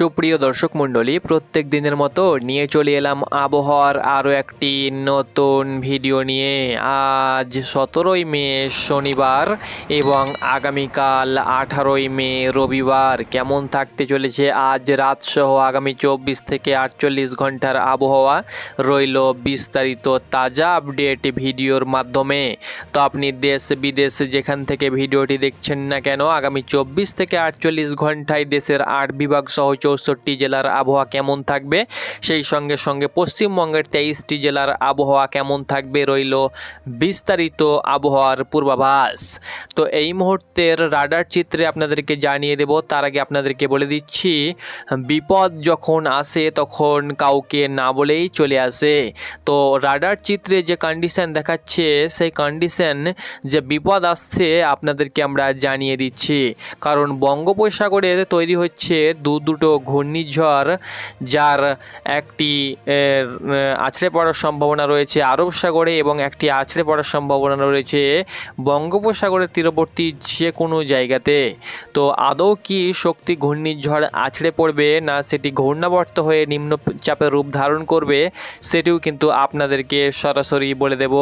সুপ্রিয় দর্শক মণ্ডলী, প্রত্যেক দিনের মতো নিয়ে চলে এলাম আবহাওয়ার আরও একটি নতুন ভিডিও নিয়ে। আজ সতেরোই মে শনিবার এবং আগামীকাল আঠারোই মে রবিবার। কেমন থাকতে চলেছে আজ রাতসহ আগামী চব্বিশ থেকে আটচল্লিশ ঘণ্টার আবহাওয়া? রইল বিস্তারিত তাজা আপডেট ভিডিওর মাধ্যমে। তো আপনি দেশ বিদেশ যেখান থেকে ভিডিওটি দেখছেন না কেন, আগামী চব্বিশ থেকে আটচল্লিশ ঘন্টায় দেশের আট বিভাগ সহ চৌষট্টি জেলার আবহাওয়া কেমন থাকবে? সেই সঙ্গে সঙ্গে পশ্চিমবঙ্গের তেইশটি জেলার আবহাওয়া কেমন থাকবে? রইল বিস্তারিত আবহাওয়ার পূর্বাভাস। তো এই মুহূর্তের রাডার চিত্রে আপনাদেরকে জানিয়ে দেব, তার আগে আপনাদেরকে বলে দিচ্ছি, বিপদ যখন আসে তখন কাউকে না বলেই চলে আসে। তো রাডার চিত্রে যে কন্ডিশন দেখাচ্ছে, সেই কন্ডিশন যে বিপদ আসছে আপনাদেরকে আমরা জানিয়ে দিচ্ছি। কারণ বঙ্গোপসাগরে তৈরি হচ্ছে দু দুটো ঘূর্ণিঝড় যার একটি আছড়ে পড়ার সম্ভাবনা রয়েছে আরব সাগরে এবং একটি আছড়ে পড়ার সম্ভাবনা রয়েছে বঙ্গোপসাগরের তীরবর্তী যে কোনো জায়গাতে। তো আদৌ কি শক্তি ঘূর্ণিঝড় আছড়ে পড়বে না সেটি ঘূর্ণাবর্ত হয়ে নিম্নচাপের রূপ ধারণ করবে, সেটিও কিন্তু আপনাদেরকে সরাসরি বলে দেব।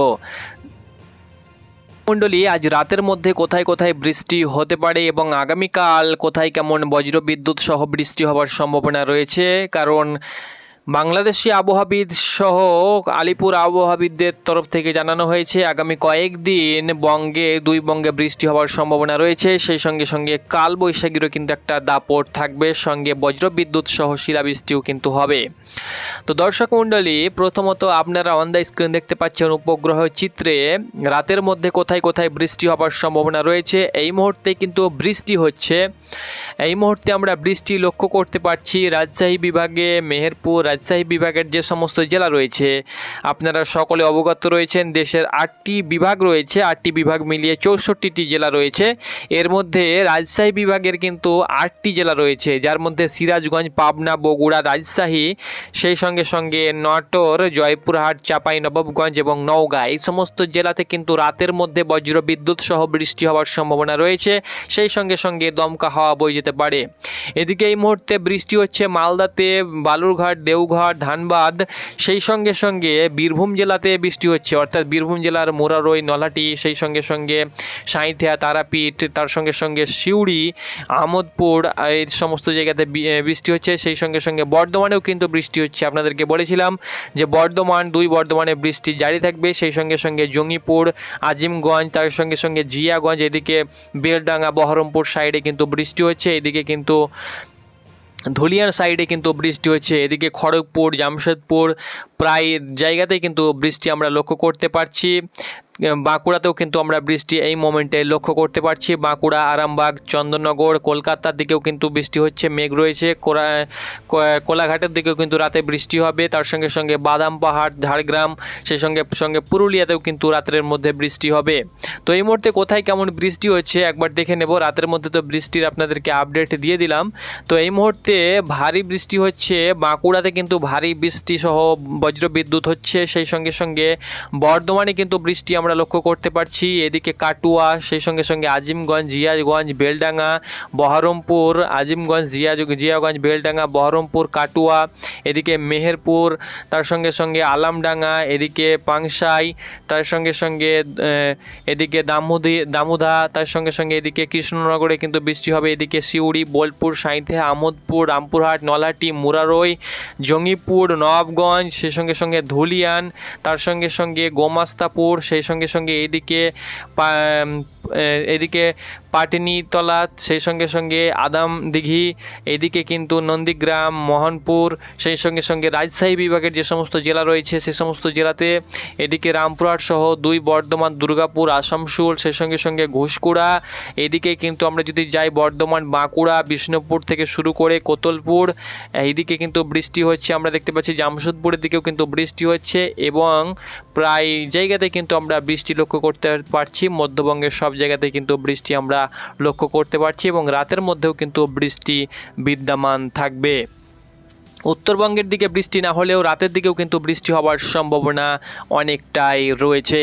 মণ্ডলী, আজ রাতের মধ্যে কোথায় কোথায় বৃষ্টি হতে পারে এবং আগামীকাল কোথায় কেমন বজ্রবিদ্যুৎ সহ বৃষ্টি হওয়ার সম্ভাবনা রয়েছে? কারণ বাংলাদেশি আবহাওয়াবিদ সহ আলিপুর আবহাওয়াবিদদের তরফ থেকে জানানো হয়েছে, আগামী কয়েকদিন বঙ্গে, দুই বঙ্গে বৃষ্টি হওয়ার সম্ভাবনা রয়েছে। সেই সঙ্গে সঙ্গে কাল বৈশাখীরও কিন্তু একটা দাপট থাকবে, সঙ্গে বজ্রবিদ্যুৎ সহ শিলাবৃষ্টিও কিন্তু হবে। তো দর্শক মণ্ডলী, প্রথমত আপনারা অন দ্য স্ক্রিন দেখতে পাচ্ছেন উপগ্রহ চিত্রে, রাতের মধ্যে কোথায় কোথায় বৃষ্টি হওয়ার সম্ভাবনা রয়েছে। এই মুহূর্তে কিন্তু বৃষ্টি হচ্ছে। এই মুহূর্তে আমরা বৃষ্টি লক্ষ্য করতে পারছি রাজশাহী বিভাগে, মেহেরপুর রাজশাহী বিভাগের যে সমস্ত জেলা রয়েছে, আপনারা সকলে অবগত রয়েছেন, দেশের আটটি বিভাগ রয়েছে, আটটি বিভাগ মিলিয়ে চৌষট্টিটি জেলা রয়েছে। এর মধ্যে রাজশাহী বিভাগের কিন্তু আটটি জেলা রয়েছে, যার মধ্যে সিরাজগঞ্জ, পাবনা, বগুড়া, রাজশাহী, সেই সঙ্গে সঙ্গে নটর, জয়পুরহাট, চাপাই, নবাবগঞ্জ এবং নওগাঁ। এই সমস্ত জেলাতে কিন্তু রাতের মধ্যে বজ্র বিদ্যুৎ সহ বৃষ্টি হওয়ার সম্ভাবনা রয়েছে, সেই সঙ্গে সঙ্গে দমকা হাওয়া বয়ে যেতে পারে। এদিকে এই মুহূর্তে বৃষ্টি হচ্ছে মালদাতে, বালুরঘাট দেওঘর ধানবাদ, সেই সঙ্গে সঙ্গে বীরভূম জেলাতে বৃষ্টি হচ্ছে। অর্থাৎ বীরভূম জেলার মোরারই নলাটি সেই সঙ্গে সঙ্গে সাঁইথিয়া, তারাপীঠ, তার সঙ্গে সঙ্গে সিউড়ি, আমোদপুর, এই সমস্ত জায়গাতে বৃষ্টি হচ্ছে। সেই সঙ্গে সঙ্গে বর্ধমানেও কিন্তু বৃষ্টি হচ্ছে। আপনাদেরকে বলেছিলাম যে বর্ধমান, দুই বর্ধমানে বৃষ্টি জারি থাকবে। সেই সঙ্গে সঙ্গে জঙ্গিপুর, আজিমগঞ্জ, তার সঙ্গে সঙ্গে জিয়াগঞ্জ, এদিকে বেলডাঙ্গা, বহরমপুর সাইডে কিন্তু বৃষ্টি হচ্ছে। এদিকে কিন্তু ধুলিয়ান সাইডে কিন্তু বৃষ্টি হচ্ছে এদিকে খড়গপুর, জামশেদপুর, প্রায় জায়গাতেই কিন্তু বৃষ্টি আমরা লক্ষ্য করতে পারছি। বাঁকুড়াতেও কিন্তু আমরা বৃষ্টি এই মোমেন্টে লক্ষ্য করতে পারছি। বাঁকুড়া, আরামবাগ, চন্দননগর, কলকাতার দিকেও কিন্তু বৃষ্টি হচ্ছে, মেঘ রয়েছে। কোলাঘাটের দিকেও কিন্তু রাতে বৃষ্টি হবে। তার সঙ্গে সঙ্গে বাদাম পাহাড়, ঝাড়গ্রাম সেই সঙ্গে সঙ্গে পুরুলিয়াতেও কিন্তু রাতের মধ্যে বৃষ্টি হবে। তো এই মুহূর্তে কোথায় কেমন বৃষ্টি হচ্ছে একবার দেখে নেব। রাতের মধ্যে তো বৃষ্টির আপনাদেরকে আপডেট দিয়ে দিলাম। তো এই মুহূর্তে ভারী বৃষ্টি হচ্ছে, বাঁকুড়াতে কিন্তু ভারী বৃষ্টি সহ বজ্র বিদ্যুৎ হচ্ছে। সেই সঙ্গে সঙ্গে বর্ধমানে কিন্তু বৃষ্টি আমরা লক্ষ্য করতে পারছি, এদিকে কাটুয়া, সেই সঙ্গে সঙ্গে আজিমগঞ্জ, জিয়াগঞ্জ, বেলডাঙ্গা, বহরমপুর, আজিমগঞ্জ জিয়া জিয়াগঞ্জ, বেলডাঙ্গা, বহরমপুর, কাটুয়া, এদিকে মেহেরপুর, তার সঙ্গে সঙ্গে আলামডাঙ্গা, এদিকে পাংশাই, তার সঙ্গে সঙ্গে এদিকে দামোদি দামোদা তার সঙ্গে সঙ্গে এদিকে কৃষ্ণনগরে কিন্তু বৃষ্টি হবে, এদিকে সিউড়ি, বোলপুর, সাঁইথিয়া, আমোদপুর, রামপুরহাট নলাটি মুরারই, জঙ্গিপুর নবাবগঞ্জ সেই সঙ্গে সঙ্গে ধুলিয়ান, তার সঙ্গে সঙ্গে গোমাস্তাপুর, সেই সঙ্গে সঙ্গে এদিকে পা- এ- এদিকে পাটিনিতলা, সেই সঙ্গে সঙ্গে আদাম দিঘি এদিকে কিন্তু নন্দীগ্রাম, মোহনপুর, সেই সঙ্গে সঙ্গে রাজশাহী বিভাগের যে সমস্ত জেলা রয়েছে, সে সমস্ত জেলাতে এদিকে রামপুরহাট সহ দুই বর্ধমান, দুর্গাপুর আসানসোল সেই সঙ্গে সঙ্গে ঘুষকুড়া, এদিকে কিন্তু আমরা যদি যাই বর্ধমান, বাঁকুড়া, বিষ্ণুপুর থেকে শুরু করে কোতলপুর এইদিকে কিন্তু বৃষ্টি হচ্ছে, আমরা দেখতে পাচ্ছি জামশেদপুরের দিকেও কিন্তু বৃষ্টি হচ্ছে এবং প্রায় জায়গাতে কিন্তু আমরা বৃষ্টি লক্ষ্য করতে পারছি, মধ্যবঙ্গের সব জায়গাতে কিন্তু বৃষ্টি আমরা লক্ষ্য করতে পারছি এবং রাতের মধ্যেও কিন্তু বৃষ্টি বিদ্যমান থাকবে। উত্তরবঙ্গের দিকে বৃষ্টি না হলেও রাতের দিকেও কিন্তু বৃষ্টি হওয়ার সম্ভাবনা অনেকটাই রয়েছে।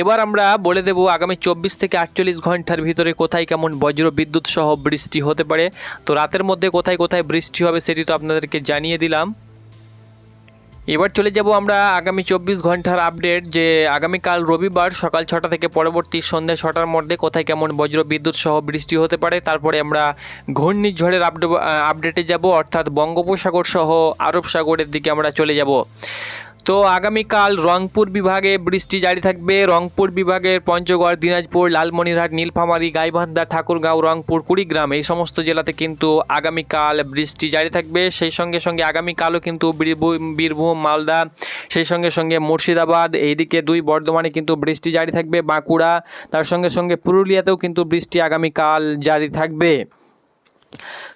এবার আমরা বলে দেব আগামী চব্বিশ থেকে আটচল্লিশ ঘণ্টার ভিতরে কোথায় কেমন বজ্র বিদ্যুৎ সহ বৃষ্টি হতে পারে। তো রাতের মধ্যে কোথায় কোথায় বৃষ্টি হবে সেটি তো আপনাদেরকে জানিয়ে দিলাম। এবার চলে যাব আমরা আগামী চব্বিশ ঘণ্টার আপডেট যে আগামীকাল রবিবার সকাল ছটা থেকে পরবর্তী সন্ধ্যা ছটার মধ্যে কোথায় কেমন বজ্র বিদ্যুৎ সহ বৃষ্টি হতে পারে, তারপরে আমরা ঘূর্ণিঝড়ের আপডে আপডেটে যাব, অর্থাৎ বঙ্গোপসাগর সহ আরব সাগরের দিকে আমরা চলে যাব। তো আগামীকাল রংপুর বিভাগে বৃষ্টি জারি থাকবে। রংপুর বিভাগের পঞ্চগড়, দিনাজপুর, লালমনিরহাট, নীলফামারী, গাইবান্ধা, ঠাকুরগাঁও, রংপুর, কুড়িগ্রাম এই সমস্ত জেলাতে কিন্তু আগামীকাল বৃষ্টি জারি থাকবে। সেই সঙ্গে সঙ্গে আগামীকালও কিন্তু বীরভূম মালদা, সেই সঙ্গে সঙ্গে মুর্শিদাবাদ, এইদিকে দুই বর্ধমানে কিন্তু বৃষ্টি জারি থাকবে। বাঁকুড়া, তার সঙ্গে সঙ্গে পুরুলিয়াতেও কিন্তু বৃষ্টি আগামীকাল জারি থাকবে।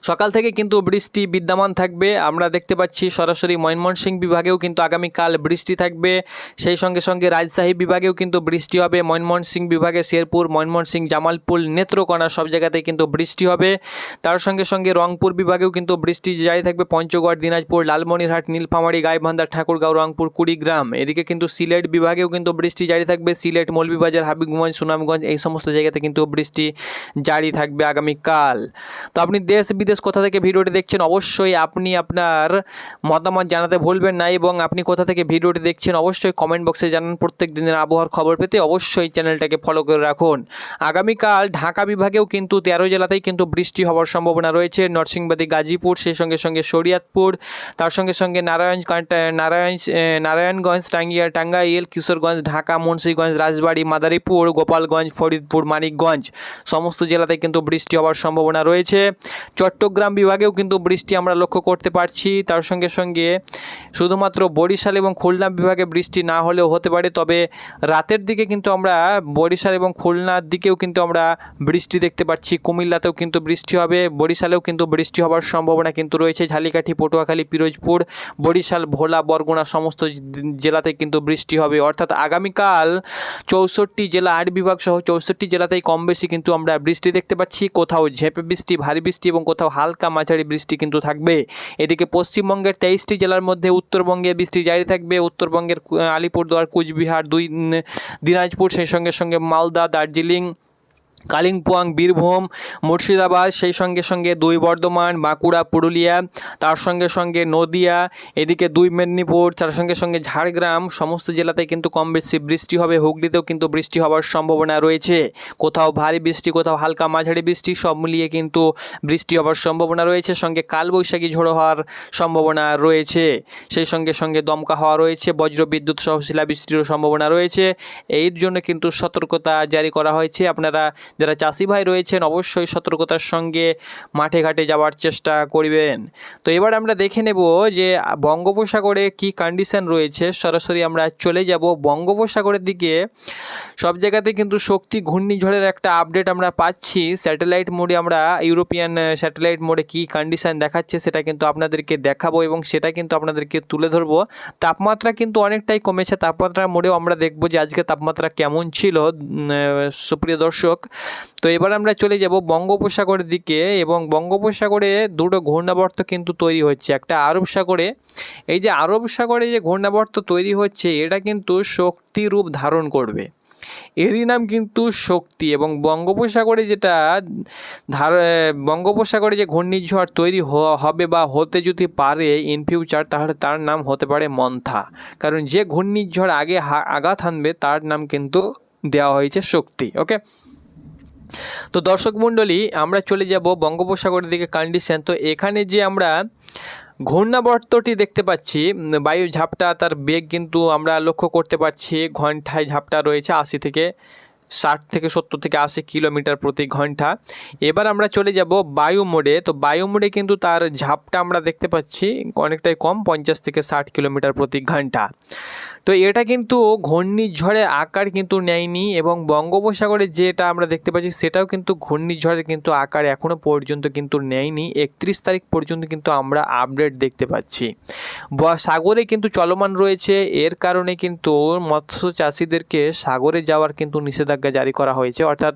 সকাল থেকে কিন্তু বৃষ্টি বিদ্যমান থাকবে। আমরা দেখতে পাচ্ছি সরাসরি ময়মনসিংহ বিভাগেও কিন্তু আগামীকাল বৃষ্টি থাকবে। সেই সঙ্গে সঙ্গে রাজশাহী বিভাগেও কিন্তু বৃষ্টি হবে। ময়মনসিংহ বিভাগে শেরপুর, ময়মনসিংহ, জামালপুর, নেত্রকোনা সব জায়গাতেই কিন্তু বৃষ্টি হবে। তার সঙ্গে সঙ্গে রংপুর বিভাগেও কিন্তু বৃষ্টি জারি থাকবে। পঞ্চগড়, দিনাজপুর, লালমনিরহাট, নীলফামারী, গাইবান্ধা, ঠাকুরগাঁও, রংপুর, কুড়িগ্রাম। এদিকে কিন্তু সিলেট বিভাগেও কিন্তু বৃষ্টি জারি থাকবে। সিলেট, মৌলভীবাজার, হাবিবগঞ্জ, সুনামগঞ্জ এই সমস্ত জায়গাতে কিন্তু বৃষ্টি জারি থাকবে আগামীকাল। তো আপনি দেশ বিদেশ কোথা থেকে ভিডিওটি দেখছেন অবশ্যই আপনি আপনার মতামত জানাতে ভুলবেন না এবং আপনি কোথা থেকে ভিডিওটি দেখছেন অবশ্যই কমেন্ট বক্সে জানান। প্রত্যেক দিনের আবহাওয়ার খবর পেতে অবশ্যই চ্যানেলটাকে ফলো করে রাখুন। আগামীকাল ঢাকা বিভাগেও কিন্তু তেরো জেলাতেই কিন্তু বৃষ্টি হওয়ার সম্ভাবনা রয়েছে। নরসিংবাদী, গাজীপুর সেই সঙ্গে সঙ্গে শরিয়াতপুর, তার সঙ্গে সঙ্গে নারায়ণ নারায়ণ নারায়ণগঞ্জ, টাঙ্গিয়া, টাঙ্গাইল, কিশোরগঞ্জ, ঢাকা, মুন্সীগঞ্জ, রাজবাড়ী, মাদারীপুর, গোপালগঞ্জ, ফরিদপুর, মানিকগঞ্জ। সমস্ত জেলাতে কিন্তু বৃষ্টি হওয়ার সম্ভাবনা রয়েছে। চট্টগ্রাম বিভাগেও কিন্তু বৃষ্টি আমরা লক্ষ্য করতে পারছি। তার সঙ্গে সঙ্গে শুধুমাত্র বরিশাল এবং খুলনা বিভাগে বৃষ্টি না হলেও হতে পারে, তবে রাতের দিকে কিন্তু আমরা বরিশাল এবং খুলনার দিকেও কিন্তু আমরা বৃষ্টি দেখতে পাচ্ছি। কুমিল্লাতেও কিন্তু বৃষ্টি হবে, বরিশালেও কিন্তু বৃষ্টি হওয়ার সম্ভাবনা কিন্তু রয়েছে। ঝালিকাঠি, পটুয়াখালী, পিরোজপুর, বরিশাল, ভোলা, বরগুনা সমস্ত জেলাতে কিন্তু বৃষ্টি হবে। অর্থাৎ আগামীকাল চৌষট্টি জেলা আট বিভাগ সহ চৌষট্টি জেলাতেই কম বেশি কিন্তু আমরা বৃষ্টি দেখতে পাচ্ছি। কোথাও ঝেঁপে বৃষ্টি, ভারী বৃষ্টি এবং কোথাও হালকা মাঝারি বৃষ্টি কিন্তু থাকবে। এদিকে পশ্চিমবঙ্গের তেইশটি জেলার মধ্যে উত্তরবঙ্গে বৃষ্টি জারি থাকবে। উত্তরবঙ্গের আলিপুরদুয়ার, কুচবিহার, দুই দিনাজপুর, সেই সঙ্গে সঙ্গে মালদা, দার্জিলিং কালিম্পং বীরভূম, মুর্শিদাবাদ, সেই সঙ্গে সঙ্গে দুই বর্ধমান, বাঁকুড়া, পুরুলিয়া, তার সঙ্গে সঙ্গে নদিয়া, এদিকে দুই মেদিনীপুর, তার সঙ্গে সঙ্গে ঝাড়গ্রাম, সমস্ত জেলাতে কিন্তু কম বেশি বৃষ্টি হবে, হুগলিতেও কিন্তু বৃষ্টি হওয়ার সম্ভাবনা রয়েছে। কোথাও ভারী বৃষ্টি, কোথাও হালকা মাঝারি বৃষ্টি, সব মিলিয়ে কিন্তু বৃষ্টি হওয়ার সম্ভাবনা রয়েছে। সঙ্গে কালবৈশাখী ঝোড়ো হওয়ার সম্ভাবনা রয়েছে। সেই সঙ্গে সঙ্গে দমকা হওয়া রয়েছে, বজ্র বিদ্যুৎ সহ শিলাবৃষ্টিরও সম্ভাবনা রয়েছে। এর জন্য কিন্তু সতর্কতা জারি করা হয়েছে। আপনারা যারা চাষি ভাই রয়েছেন অবশ্যই সতর্কতার সঙ্গে মাঠে ঘাটে যাওয়ার চেষ্টা করবেন। তো এবার আমরা দেখে নেব যে বঙ্গোপসাগরে কি কন্ডিশন রয়েছে। সরাসরি আমরা চলে যাব বঙ্গোপসাগরের দিকে। সব জায়গাতে কিন্তু শক্তি ঘূর্ণিঝড়ের একটা আপডেট আমরা পাচ্ছি। স্যাটেলাইট মোডে আমরা ইউরোপিয়ান স্যাটেলাইট মোডে কি কন্ডিশন দেখাচ্ছে সেটা কিন্তু আপনাদেরকে দেখাবো এবং সেটা কিন্তু আপনাদেরকে তুলে ধরবো। তাপমাত্রা কিন্তু অনেকটাই কমেছে। তাপমাত্রার মোডেও আমরা দেখব যে আজকে তাপমাত্রা কেমন ছিল। সুপ্রিয় দর্শক তো এবার আমরা চলে যাব বঙ্গোপসাগরের দিকে এবং বঙ্গোপসাগরে দুটো ঘূর্ণাবর্ত কিন্তু তৈরি হচ্ছে। একটা আরব সাগরে, এই যে আরব সাগরে যে ঘূর্ণাবর্ত তৈরি হচ্ছে, এটা কিন্তু শক্তি রূপ ধারণ করবে। এরই নাম কিন্তু শক্তি এবং বঙ্গোপসাগরে যেটা ধার বঙ্গোপসাগরে যে ঘূর্ণিঝড় তৈরি হবে বা হতে যদি পারে ইন ফিউচার তাহলে তার নাম হতে পারে মন্থা। কারণ যে ঘূর্ণিঝড় আগে আঘাত হানবে, তার নাম কিন্তু দেওয়া হয়েছে শক্তি ওকে তো দর্শক মণ্ডলী, আমরা চলে যাব বঙ্গোপসাগরের দিকে কন্ডিশন তো এখানে যে আমরা ঘূর্ণাবর্তটি দেখতে পাচ্ছি বায়ু ঝাপটা তার বেগ কিন্তু আমরা লক্ষ্য করতে পারছি, ঘন্টায় ঝাপটা রয়েছে আশি থেকে ষাট থেকে সত্তর থেকে আশি কিলোমিটার প্রতি ঘণ্টা। এবার আমরা চলে যাব বায়ু মোডে। তো বায়ু মোডে কিন্তু তার ঝাপটা আমরা দেখতে পাচ্ছি অনেকটাই কম, পঞ্চাশ থেকে ষাট কিলোমিটার প্রতি ঘণ্টা। তো এটা কিন্তু ঘূর্ণিঝড়ে আকার কিন্তু নেয়নি এবং বঙ্গোপসাগরে যেটা আমরা দেখতে পাচ্ছি সেটাও কিন্তু ঘূর্ণিঝড়ের কিন্তু আকার এখনও পর্যন্ত কিন্তু নেয়নি। একত্রিশ তারিখ পর্যন্ত কিন্তু আমরা আপডেট দেখতে পাচ্ছি। সাগরে কিন্তু চলমান রয়েছে। এর কারণে কিন্তু মৎস্য চাষিদেরকে সাগরে যাওয়ার কিন্তু নিষেধাজ্ঞা জারি করা হয়েছে। অর্থাৎ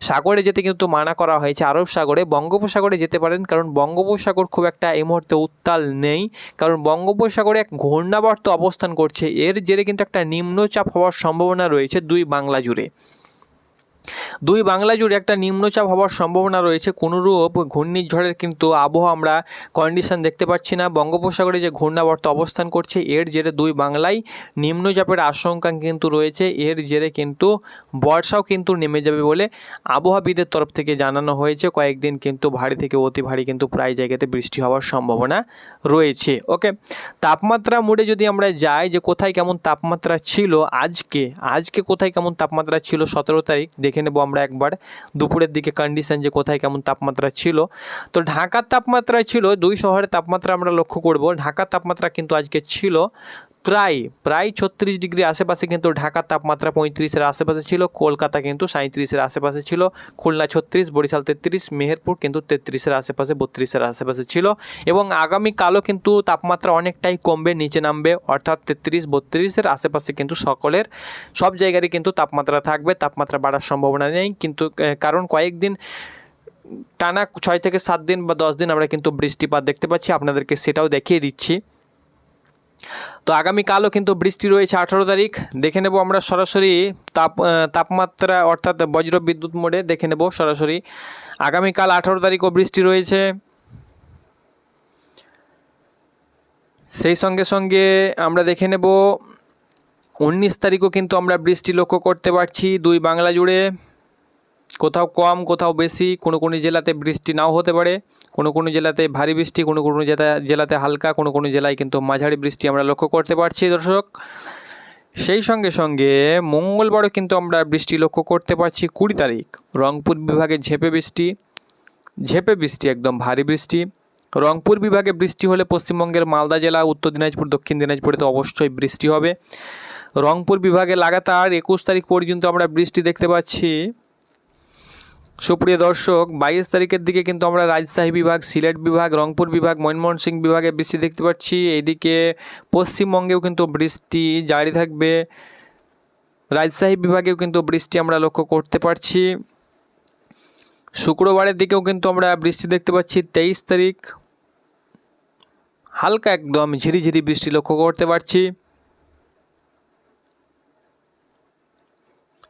সাগরে যেতে কিন্তু মানা করা হয়েছে আরব সাগরে। বঙ্গোপসাগরে যেতে পারেন কারণ বঙ্গোপসাগর খুব একটা এই মুহূর্তে উত্তাল নেই। কারণ বঙ্গোপসাগরে এক ঘূর্ণাবর্ত অবস্থান করছে। এর জেরে কিন্তু একটা নিম্নচাপ হওয়ার সম্ভাবনা রয়েছে দুই বাংলা জুড়ে। দুই বাংলা জুড়ে একটা নিম্নচাপ হওয়ার সম্ভাবনা রয়েছে। কোনোরূপ ঘূর্ণিঝড়ের কিন্তু আবহাওয়া আমরা কন্ডিশন দেখতে পাচ্ছি না। বঙ্গোপসাগরে যে ঘূর্ণাবর্ত অবস্থান করছে, এর জেরে দুই বাংলায় নিম্নচাপের আশঙ্কা কিন্তু রয়েছে। এর জেরে কিন্তু বর্ষাও কিন্তু নেমে যাবে বলে আবহাওয়াবিদের তরফ থেকে জানানো হয়েছে। কয়েকদিন কিন্তু ভারী থেকে অতি ভারী কিন্তু প্রায় জায়গাতে বৃষ্টি হওয়ার সম্ভাবনা রয়েছে। ওকে, তাপমাত্রা মোডে যদি আমরা যাই যে কোথায় কেমন তাপমাত্রা ছিল আজকে আজকে কোথায় কেমন তাপমাত্রা ছিল সতেরো তারিখ, দেখে নেব আমরা একবার দুপুরের দিকে কন্ডিশন যে কোথায় কেমন তাপমাত্রা ছিল। তো ঢাকার তাপমাত্রা ছিল, দুই শহরের তাপমাত্রা আমরা লক্ষ্য করব। ঢাকার তাপমাত্রা কিন্তু আজকে ছিল প্রায় প্রায় ছত্রিশ ডিগ্রি আশেপাশে কিন্তু ঢাকার তাপমাত্রা পঁয়ত্রিশের আশেপাশে ছিল, কলকাতা কিন্তু সাঁত্রিশের আশেপাশে ছিল, খুলনা ছত্রিশ, বরিশাল তেত্রিশ, মেহেরপুর কিন্তু তেত্রিশের আশেপাশে বত্রিশের আশেপাশে ছিল এবং আগামীকালও কিন্তু তাপমাত্রা অনেকটাই কমবে, নিচে নামবে, অর্থাৎ তেত্রিশ, বত্রিশের আশেপাশে কিন্তু সকলের, সব জায়গারই কিন্তু তাপমাত্রা থাকবে, তাপমাত্রা বাড়ার সম্ভাবনা নেই কিন্তু কারণ কয়েকদিন, টানা ছয় থেকে সাত দিন বা দশ দিন আমরা কিন্তু বৃষ্টিপাত দেখতে পাচ্ছি, আপনাদেরকে সেটাও দেখিয়ে দিচ্ছি। তো আগামীকালও কিন্তু বৃষ্টি রয়েছে আঠারো তারিখ। দেখে নেব আমরা সরাসরি তাপ তাপমাত্রা অর্থাৎ বজ্র বিদ্যুৎ মোডে দেখে নেব সরাসরি। আগামীকাল আঠারো তারিখও বৃষ্টি রয়েছে। সেই সঙ্গে সঙ্গে আমরা দেখে নেব উনিশ তারিখও কিন্তু আমরা বৃষ্টি লক্ষ্য করতে পারছি দুই বাংলা জুড়ে। কোথাও কম, কোথাও বেশি, কোনো কোনো জেলাতে বৃষ্টি নাও হতে পারে। কোনো কোনো জেলাতে ভারী বৃষ্টি, কোনো কোনো জেলা জেলাতে হালকা, কোনো কোনো জেলায় কিন্তু মাঝারি বৃষ্টি আমরা লক্ষ্য করতে পারছি দর্শক। সেই সঙ্গে সঙ্গে মঙ্গলবারও কিন্তু আমরা বৃষ্টি লক্ষ্য করতে পারছি কুড়ি তারিখ। রংপুর বিভাগে ঝেপে বৃষ্টি ঝেপে বৃষ্টি, একদম ভারী বৃষ্টি। রংপুর বিভাগে বৃষ্টি হলে পশ্চিমবঙ্গের মালদা জেলা, উত্তর দিনাজপুর, দক্ষিণ দিনাজপুরে তো অবশ্যই বৃষ্টি হবে। রংপুর বিভাগে লাগাতার একুশ তারিখ পর্যন্ত আমরা বৃষ্টি দেখতে পাচ্ছি। সুপ্রিয় দর্শক, বাইশ তারিখের দিকে কিন্তু আমরা রাজশাহী বিভাগ, সিলেট বিভাগ, রংপুর বিভাগ, ময়মনসিংহ বিভাগে বৃষ্টি দেখতে পাচ্ছি। এইদিকে পশ্চিমবঙ্গেও কিন্তু বৃষ্টি জারি থাকবে। রাজশাহী বিভাগেও কিন্তু বৃষ্টি আমরা লক্ষ্য করতে পারছি। শুক্রবারের দিকেও কিন্তু আমরা বৃষ্টি দেখতে পাচ্ছি, তেইশ তারিখ। হালকা একদম ঝিরিঝিরি বৃষ্টি লক্ষ্য করতে পারছি।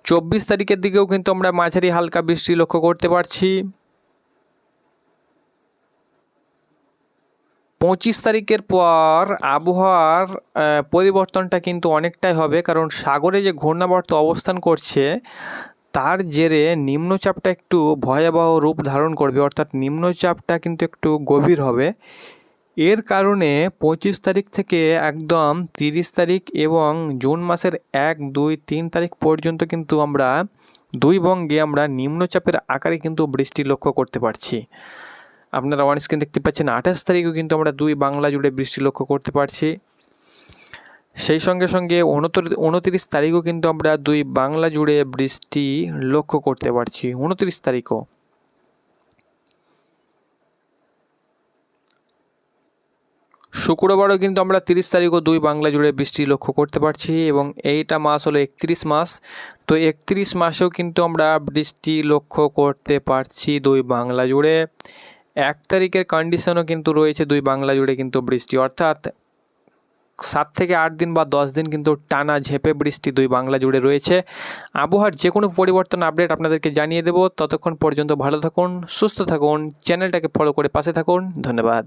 চব্বিশ তারিখের দিকেও কিন্তু আমরা মাঝারি হালকা বৃষ্টি লক্ষ্য করতে পারছি। পঁচিশ তারিখের পর আবহাওয়ার পরিবর্তনটা কিন্তু অনেকটাই হবে, কারণ সাগরে যে ঘূর্ণাবর্ত অবস্থান করছে, তার জেরে নিম্নচাপটা একটু ভয়াবহ রূপ ধারণ করবে, অর্থাৎ নিম্নচাপটা কিন্তু একটু গভীর হবে। এর কারণে পঁচিশ তারিখ থেকে একদম তিরিশ তারিখ এবং জুন মাসের এক, দুই, তিন তারিখ পর্যন্ত কিন্তু আমরা দুই বঙ্গে আমরা নিম্নচাপের আকারে কিন্তু বৃষ্টি লক্ষ্য করতে পারছি। আপনারা অন স্ক্রিন দেখতে পাচ্ছেন, আঠাশ তারিখেও কিন্তু আমরা দুই বাংলা জুড়ে বৃষ্টি লক্ষ্য করতে পারছি। সেই সঙ্গে সঙ্গে উনত্রিশ, উনতিরিশ তারিখও কিন্তু আমরা দুই বাংলা জুড়ে বৃষ্টি লক্ষ্য করতে পারছি, উনত্রিশ তারিখও। শুক্রবারও কিন্তু আমরা তিরিশ তারিখও দুই বাংলা জুড়ে বৃষ্টি লক্ষ্য করতে পারছি এবং এইটা মাস হলো একত্রিশ মাস। তো একত্রিশ মাসেও কিন্তু আমরা বৃষ্টি লক্ষ্য করতে পারছি দুই বাংলা জুড়ে। এক তারিখের কন্ডিশনও কিন্তু রয়েছে দুই বাংলা জুড়ে কিন্তু বৃষ্টি। অর্থাৎ সাত থেকে আট দিন বা দশ দিন কিন্তু টানা ঝেপে বৃষ্টি দুই বাংলা জুড়ে রয়েছে। আবহাওয়ার যে কোনো পরিবর্তন আপডেট আপনাদেরকে জানিয়ে দেবো। ততক্ষণ পর্যন্ত ভালো থাকুন, সুস্থ থাকুন চ্যানেলটাকে ফলো করে পাশে থাকুন। ধন্যবাদ।